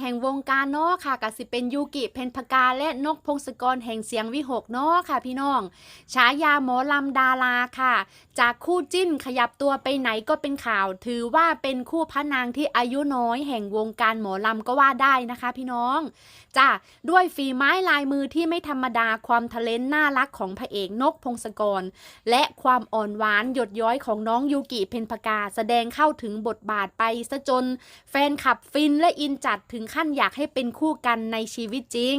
แห่งวงก็สิเป็นยูกิเพนพกาและนกพงศกรแห่งเสียงวิหกเนาะค่ะพี่น้องฉายาหมอลำดาราค่ะ จากคู่จิ้นขยับตัวไปไหนก็เป็นข่าว ถือว่าเป็นคู่พระนางที่อายุน้อยแห่งวงการหมอลำก็ว่าได้นะคะ พี่น้องจ้าด้วยฝีไม้ลายมือที่ไม่ธรรมดาความทะเลนน่ารักของพระเอกนกพงศกร และความอ่อนหวานหยดย้อยของน้องยูกิเพนพกา แสดงเข้าถึงบทบาทไปซะจน แฟนคลับฟินและอินจัดถึงขั้นอยากให้เป็นคู่กันในชีวิตจริง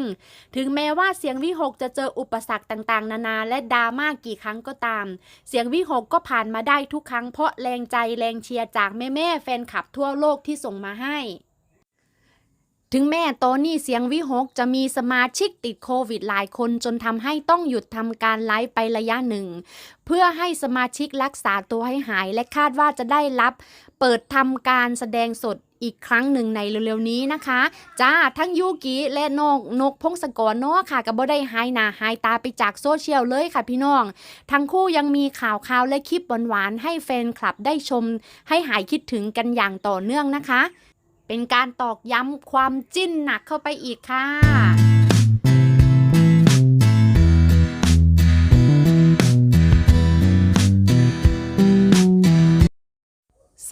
ถึงแม้ว่าเสียงวิหกจะเจออุปสรรคต่างๆ นานาและดราม่ากี่ครั้งก็ตาม เสียงวิหกก็ผ่านมาได้ทุกครั้งเพราะแรงใจแรงเชียร์จากแม่ๆแฟนคลับทั่วโลกที่ส่งมาให้ ถึงแม้ตนนี้เสียงวิหกจะมีสมาชิกติดโควิดหลายคนจนทำให้ต้องหยุดทำการไลฟ์ไประยะหนึ่ง เพื่อให้สมาชิกรักษาตัวให้หายและคาดว่าจะได้รับ เปิดทำการแสดงสดอีกครั้งหนึ่งในเร็วๆนี้นะคะ จ้าทั้งยูกิและนกนกพงศกรเนาะค่ะก็บ่ได้หายหนาหายตาไปจากโซเชียลเลยค่ะพี่น้อง ทั้งคู่ยังมีข่าวข่าวๆและคลิปหวานๆให้แฟนคลับได้ชม ให้หายคิดถึงกันอย่างต่อเนื่องนะคะ เป็นการตอกย้ำความจิ้นหนักเข้าไปอีกค่ะ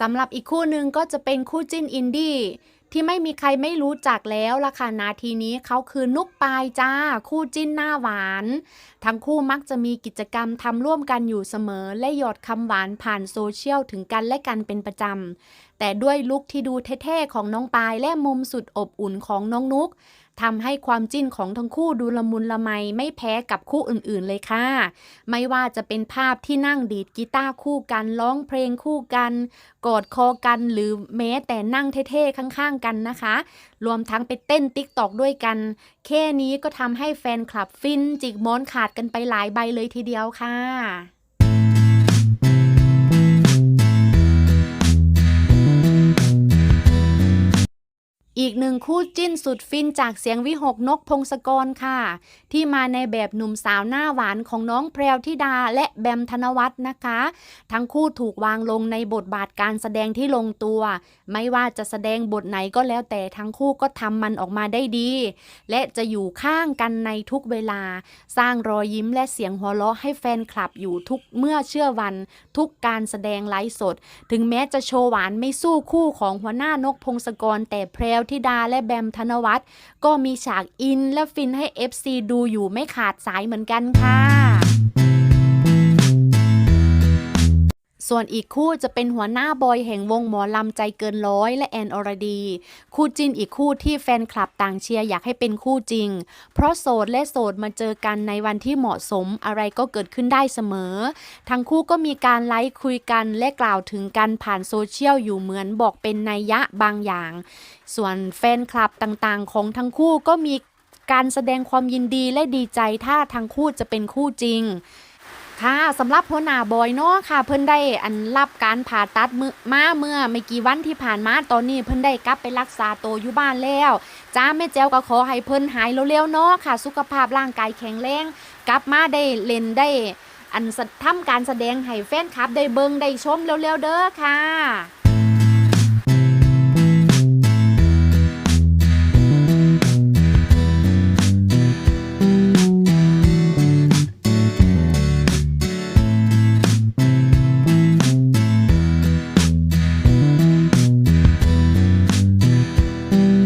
สำหรับอีกคู่หนึ่งก็จะเป็นคู่จิ้นอินดี้ที่ไม่มีใครไม่รู้จักแล้วล่ะค่ะนาทีนี้เขาคือนุกปายจ้า คู่จิ้นหน้าหวาน ทั้งคู่มักจะมีกิจกรรมทำร่วมกันอยู่เสมอ และหยอดคำหวานผ่านโซเชียลถึงกันและกันเป็นประจำแต่ด้วยลุคที่ดูเท่ๆของน้องปายและมุมสุดอบอุ่นของน้องนุก ทำให้ความจิ้นของทั้งคู่ดูละมุนละไมไม่แพ้กับคู่อื่นๆเลยค่ะ ไม่ว่าจะเป็นภาพที่นั่งดีดกีตาร์คู่กันร้องเพลงคู่กัน กอดคอกันหรือแม้แต่นั่งเท่ๆข้างๆกันนะคะ รวมทั้งไปเต้นติ๊กตอกด้วยกัน แค่นี้ก็ทำให้แฟนคลับฟินจิกหมอนขาดกันไปหลายใบเลยทีเดียวค่ะ อีกหนึ่งคู่จิ้นสุดฟินจากเสียงวิหกนกพงศกรค่ะ ที่มาในแบบหนุ่มสาวหน้าหวานของน้องแพรวธิดาและแบมธนวัฒน์นะคะ ทั้งคู่ถูกวางลงในบทบาทการแสดงที่ลงตัว ไม่ว่าจะแสดงบทไหนก็แล้วแต่ทั้งคู่ก็ทำมันออกมาได้ดี และจะอยู่ข้างกันในทุกเวลา สร้างรอยยิ้มและเสียงหัวเราะให้แฟนคลับอยู่ทุกเมื่อเชื่อวัน ทุกการแสดงไลฟ์สด ถึงแม้จะโชว์หวานไม่สู้คู่ของหัวหน้านกพงศกรแต่แพรวทีธิดาและแบมธนวัฒน์ก็มีฉากอินและฟินให้ FC ดูอยู่ไม่ขาดสายเหมือนกันค่ะ ส่วนอีกคู่จะเป็นหัวหน้าบอยแห่งวงหมอลำใจเกินร้อยและแอนอรดี คู่จิ้นอีกคู่ที่แฟนคลับต่างเชียร์อยากให้เป็นคู่จริง เพราะโสดและโสดมาเจอกันในวันที่เหมาะสมอะไรก็เกิดขึ้นได้เสมอ ทั้งคู่ก็มีการไลฟ์คุยกันและกล่าวถึงกันผ่านโซเชียลอยู่เหมือนบอกเป็นนัยยะบางอย่าง ส่วนแฟนคลับต่างๆ ของทั้งคู่ก็มีการแสดงความยินดีและดีใจถ้าทั้งคู่จะเป็นคู่จริง ค่ะสำหรับหัวหน้าบอยเนาะค่ะ เพิ่นได้อันรับการผ่าตัดมือมาเมื่อไม่กี่วันที่ผ่านมาตอนนี้เพิ่นได้กลับไปรักษาตัวอยู่บ้านแล้วจ้าแม่แจ้วก็ขอให้เพิ่นหายเร็วๆเนาะค่ะ สุขภาพร่างกายแข็งแรง กลับมาได้เล่นได้ อันทำการแสดงให้แฟนคลับได้เบิ่งได้ชมเร็วๆเด้อค่ะ